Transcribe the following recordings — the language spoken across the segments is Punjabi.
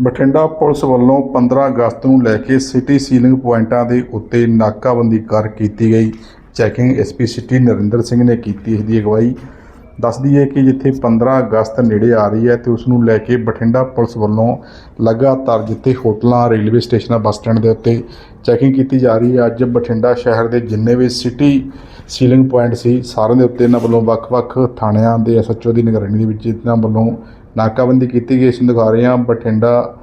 ਬਠਿੰਡਾ ਪੁਲਿਸ ਵੱਲੋਂ 15 ਅਗਸਤ ਨੂੰ ਲੈ ਕੇ ਸਿਟੀ ਸੀਲਿੰਗ ਪੁਆਇੰਟਾਂ ਦੇ ਉੱਤੇ ਨਾਕਾਬੰਦੀ ਕਰ ਕੀਤੀ ਗਈ। Checking SP city Narinder Singh ਨੇ ਕੀਤੀ ਇਸ ਦੀ ਅਗਵਾਈ। ਦੱਸਦੀ ਹੈ ਕਿ ਜਿੱਥੇ 15 ਅਗਸਤ ਨੇੜੇ ਆ ਰਹੀ ਹੈ ਤੇ ਉਸ ਨੂੰ ਲੈ ਕੇ ਬਠਿੰਡਾ ਪੁਲਿਸ ਵੱਲੋਂ ਲਗਾਤਾਰ ਜਿੱਥੇ ਹੋਟਲਾਂ, ਰੇਲਵੇ ਸਟੇਸ਼ਨਾਂ, ਬੱਸ ਸਟੈਂਡ ਦੇ ਉੱਤੇ ਚੈਕਿੰਗ ਕੀਤੀ ਜਾ ਰਹੀ ਹੈ, ਅੱਜ ਬਠਿੰਡਾ ਸ਼ਹਿਰ ਦੇ ਜਿੰਨੇ ਵੀ ਸਿਟੀ ਸੀਲਿੰਗ ਪੁਆਇੰਟ ਸੀ, ਸਾਰਿਆਂ ਦੇ ਉੱਤੇ ਇਹਨਾਂ ਵੱਲੋਂ ਵੱਖ-ਵੱਖ ਥਾਣਿਆਂ ਦੇ ਐਸਐਚਓ ਦੀ ਨਿਗਰਾਨੀ ਦੇ ਵਿੱਚ ਇਹਨਾਂ ਵੱਲੋਂ ਨਾਕਾਬੰਦੀ ਕੀਤੀ ਗਈ, ਇਸ ਨੂੰ ਦਿਖਾ ਰਹੇ ਹਾਂ ਬਠਿੰਡਾ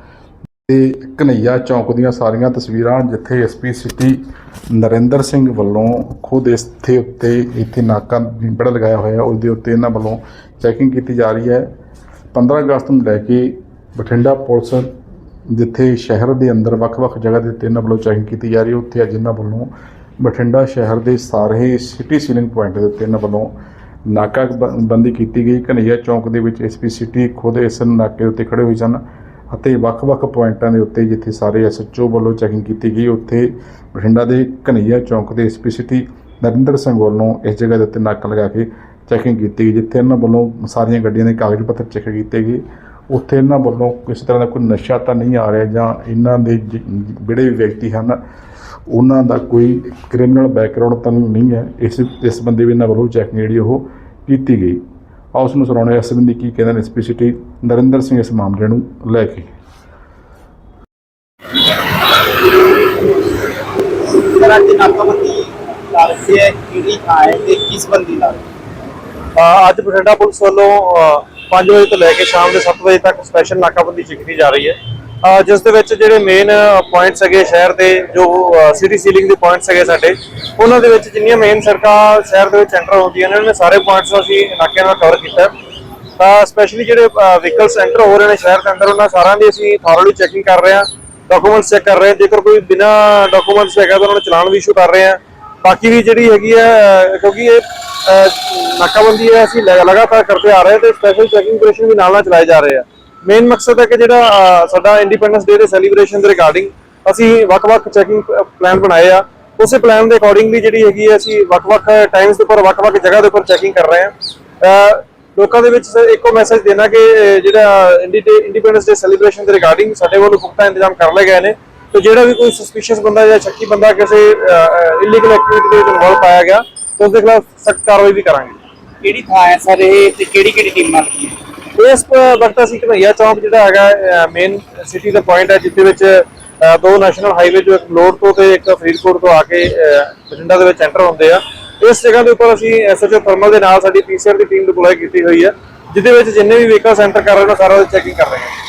ਤੇ ਕਨਈਆ ਚੌਂਕ ਦੀਆਂ ਸਾਰੀਆਂ ਤਸਵੀਰਾਂ, ਜਿੱਥੇ ਐਸਪੀ ਸਿਟੀ ਨਰਿੰਦਰ ਸਿੰਘ ਵੱਲੋਂ ਖੁਦ ਇਸ ਦੇ ਉੱਤੇ ਇੱਥੇ ਨਾਕਾ ਬੜਾ ਲਗਾਇਆ ਹੋਇਆ ਹੈ ਉਸ ਦੇ ਉੱਤੇ ਇਹਨਾਂ ਵੱਲੋਂ ਚੈਕਿੰਗ ਕੀਤੀ ਜਾ ਰਹੀ ਹੈ। 15 ਅਗਸਤ ਨੂੰ ਲੈ ਕੇ ਬਠਿੰਡਾ ਪੁਲਿਸ ਜਿੱਥੇ ਸ਼ਹਿਰ ਦੇ ਅੰਦਰ ਵੱਖ-ਵੱਖ ਜਗ੍ਹਾ ਦੇ ਉੱਤੇ ਇਹਨਾਂ ਵੱਲੋਂ ਚੈਕਿੰਗ ਕੀਤੀ ਜਾ ਰਹੀ ਹੈ, ਉੱਥੇ ਅੱਜ ਇਹਨਾਂ ਵੱਲੋਂ ਬਠਿੰਡਾ ਸ਼ਹਿਰ ਦੇ ਸਾਰੇ ਸਿਟੀ ਸੀਲਿੰਗ ਪੁਆਇੰਟ ਦੇ ਉੱਤੇ ਇਹਨਾਂ ਵੱਲੋਂ ਨਾਕਾ ਬ- ਬੰਦੀ ਕੀਤੀ ਗਈ। ਕਨਈਆ ਚੌਂਕ ਦੇ ਵਿੱਚ ਐਸਪੀ ਸਿਟੀ ਖੁਦ ਇਸ ਨਾਕੇ ਉੱਤੇ ਖੜੇ ਹੋਏ ਸਨ ਅਤੇ ਵੱਖ-ਵੱਖ ਪੁਆਇੰਟਾਂ ਦੇ ਉੱਤੇ ਜਿੱਥੇ ਸਾਰੇ ਐਸਐਚਓ ਵੱਲੋਂ ਚੈਕਿੰਗ ਕੀਤੀ ਗਈ, ਉੱਥੇ ਬਠਿੰਡਾ ਦੇ ਕਨਈਆ ਚੌਂਕ ਦੇ ਐਸਪੀ ਸਿਟੀ ਨਰਿੰਦਰ ਸਿੰਘ ਵੱਲੋਂ ਇਸ ਜਗ੍ਹਾ ਦੇ ਉੱਤੇ ਨਾਕਾ ਲਗਾ ਕੇ ਚੈਕਿੰਗ ਕੀਤੀ ਗਈ, ਜਿੱਥੇ ਇਹਨਾਂ ਵੱਲੋਂ ਸਾਰੀਆਂ ਗੱਡੀਆਂ ਦੇ ਕਾਗਜ਼ ਪੱਤਰ ਚੈੱਕ ਕੀਤੇ ਗਏ। ਉੱਥੇ ਇਹਨਾਂ ਵੱਲੋਂ ਕਿਸੇ ਤਰ੍ਹਾਂ ਦਾ ਕੋਈ ਨਸ਼ਾ ਤਾਂ ਨਹੀਂ ਆ ਰਿਹਾ ਜਾਂ ਇਹਨਾਂ ਦੇ ਜਿਹੜੇ ਵੀ ਵਿਅਕਤੀ ਹਨ ਉਹਨਾਂ ਦਾ ਕੋਈ ਕ੍ਰਿਮੀਨਲ ਬੈਕਗ੍ਰਾਉਂਡ ਤਾਂ ਨਹੀਂ ਹੈ। ਇਸ ਇਸ ਬੰਦੇ ਵੀ ਇਹਨਾਂ ਵੱਲੋਂ ਚੈਕਿੰਗ ਜਿਹੜੀ ਉਹ ਕੀਤੀ ਗਈ। ਆਓ ਉਸ ਨੂੰ ਸੁਣਾਉਣੇ ਇਸ ਸੰਬੰਧੀ ਕੀ ਕਹਿੰਦੇ ਨੇ ਐਸਪੀ ਸਿਟੀ ਨਰਿੰਦਰ ਸਿੰਘ ਇਸ ਮਾਮਲੇ ਨੂੰ ਲੈ ਕੇ। ਅੱਜ ਬਠਿੰਡਾ ਪੁਲਿਸ ਵੱਲੋਂ ਅ, 5 ਵਜੇ ਤੋਂ ਲੈ ਕੇ ਸ਼ਾਮ ਦੇ 7 ਵਜੇ ਤੱਕ ਸਪੈਸ਼ਲ ਨਾਕਾਬੰਦੀ ਕੀਤੀ ਜਾ ਰਹੀ ਹੈ। ਜਿਸ ਦੇ ਵਿੱਚ ਜਿਹੜੇ ਮੇਨ ਪੁਆਇੰਟਸ ਹੈਗੇ ਸ਼ਹਿਰ ਦੇ, ਜੋ ਸਿਟੀ ਸੀਲਿੰਗ ਦੇ ਪੁਆਇੰਟਸ ਹੈਗੇ ਸਾਡੇ, ਉਹਨਾਂ ਦੇ ਵਿੱਚ ਜਿੰਨੀਆਂ ਮੇਨ ਸੜਕਾਂ ਸ਼ਹਿਰ ਦੇ ਵਿੱਚ ਐਂਟਰ ਹੁੰਦੀਆਂ ਨੇ, ਉਹਨਾਂ ਨੇ ਸਾਰੇ ਪੁਆਇੰਟਸ ਅਸੀਂ ਨਾਕਿਆਂ ਨਾਲ ਕਵਰ ਕੀਤਾ। ਤਾਂ ਸਪੈਸ਼ਲੀ ਜਿਹੜੇ ਵਹੀਕਲਸ ਐਂਟਰ ਹੋ ਰਹੇ ਨੇ ਸ਼ਹਿਰ ਦੇ ਅੰਦਰ, ਉਹਨਾਂ ਸਾਰਿਆਂ ਦੀ ਅਸੀਂ ਥੋਰਲੀ ਚੈਕਿੰਗ ਕਰ ਰਹੇ ਹਾਂ ਡਾਕੂਮੈਂਟਸ ਚੈੱਕ ਕਰ ਰਹੇ ਹਾਂ। ਜੇਕਰ ਕੋਈ ਬਿਨਾ ਡਾਕੂਮੈਂਟਸ ਹੈਗਾ ਤਾਂ ਉਹਨਾਂ ਨੂੰ ਚਲਾਨ ਵੀ ਇਸ਼ੂ ਕਰ ਰਹੇ ਹਾਂ। ਬਾਕੀ ਵੀ ਜਿਹੜੀ ਹੈਗੀ ਹੈ, ਕਿਉਂਕਿ ਇਹ ਨਾਕਾਬੰਦੀ ਹੈ, ਅਸੀਂ ਲਗਾ- ਲਗਾਤਾਰ ਕਰਦੇ ਆ ਰਹੇ ਹਾਂ ਤੇ ਸਪੈਸ਼ਲ ਚੈਕਿੰਗ ਆਪਰੇਸ਼ਨ ਵੀ ਨਾਲ ਨਾਲ ਚਲਾਏ ਜਾ ਰਹੇ ਆ। ਮੇਨ ਮਕਸਦ ਹੈ ਕਿ ਜਿਹੜਾ ਸਾਡਾ ਇੰਡੀਪੈਂਡੈਂਸ ਡੇ ਦੇ ਸੈਲੀਬ੍ਰੇਸ਼ਨ ਦੇ ਰਿਗਾਰਡਿੰਗ ਅਸੀਂ ਵੱਖ-ਵੱਖ ਚੈਕਿੰਗ ਪਲਾਨ ਬਣਾਏ ਆ। ਉਸੇ ਪਲਾਨ ਦੇ ਅਕੋਰਡਿੰਗਲੀ ਜਿਹੜੀ ਹੈਗੀ ਹੈ, ਅਸੀਂ ਵੱਖ-ਵੱਖ ਟਾਈਮਸ ਦੇ ਉੱਪਰ, ਵੱਖ-ਵੱਖ ਜਗ੍ਹਾ ਦੇ ਉੱਪਰ ਚੈਕਿੰਗ ਕਰ ਰਹੇ ਹਾਂ। ਲੋਕਾਂ ਦੇ ਵਿੱਚ ਸਰ ਇੱਕੋ ਮੈਸੇਜ ਦੇਣਾ ਕਿ ਜਿਹੜਾ ਇੰਡੀਪੈਂਡੈਂਸ ਡੇ ਸੈਲੀਬ੍ਰੇਸ਼ਨ ਦੇ ਰਿਗਾਰਡਿੰਗ ਸਾਡੇ ਵੱਲੋਂ ਪੁਖਤਾ ਇੰਤਜ਼ਾਮ ਕਰ ਲਏ ਗਏ ਨੇ। ਤੇ ਜਿਹੜਾ ਵੀ ਕੋਈ ਸਸਪੀਸ਼ੀਅਸ ਬੰਦਾ ਜਾਂ ਸ਼ੱਕੀ ਬੰਦਾ ਕਿਸੇ ਇਲੀਗਲ ਐਕਟੀਵਿਟੀ ਦੇ ਵਿੱਚ ਇਨਵੋਲਵ ਪਾਇਆ ਗਿਆ ਤਾਂ ਉਸ ਦੇ ਖਿਲਾਫ ਸਖਤ ਕਾਰਵਾਈ ਵੀ ਕਰਾਂਗੇ। ਕਿਹੜੀ ਥਾਂ ਹੈ ਸਰ ਇਹ ਤੇ ਕਿਹੜੀ ਕਿਹੜੀ ਟੀਮਾਂ ਲੱਗੀਆਂ ਇਸ ਵਕਤ ਅਸੀਂ ਘਨਈਆ ਚੌਂਕ ਜਿਹੜਾ ਹੈਗਾ ਮੇਨ ਸਿਟੀ ਦਾ ਪੁਆਇੰਟ ਹੈ, ਜਿੱਥੇ ਵਿੱਚ ਦੋ ਨੈਸ਼ਨਲ ਹਾਈਵੇ ਜੋ ਇੱਕ ਲੋਡ ਤੋਂ ਤੇ ਇੱਕ ਫਰੀਦਕੋਟ ਤੋਂ ਆ ਕੇ ਬਠਿੰਡਾ ਦੇ ਵਿੱਚ ਐਂਟਰ ਹੁੰਦੇ ਆ। ਇਸ ਜਗ੍ਹਾ ਦੇ ਉੱਪਰ ਅਸੀਂ ਐਸਐਚਓ ਥਰਮਲ ਦੇ ਨਾਲ ਸਾਡੀ ਪੀਸੀਆਰ ਦੀ ਟੀਮ ਡਿਪਲੋਏ ਕੀਤੀ ਹੋਈ ਹੈ, ਜਿਹਦੇ ਵਿੱਚ ਜਿੰਨੇ ਵੀ ਵਹੀਕਲ ਸੈਂਟਰ ਕਰ ਰਹੇ ਨੇ ਸਾਰਾ ਚੈਕਿੰਗ ਕਰ ਰਹੇ ਹਾਂ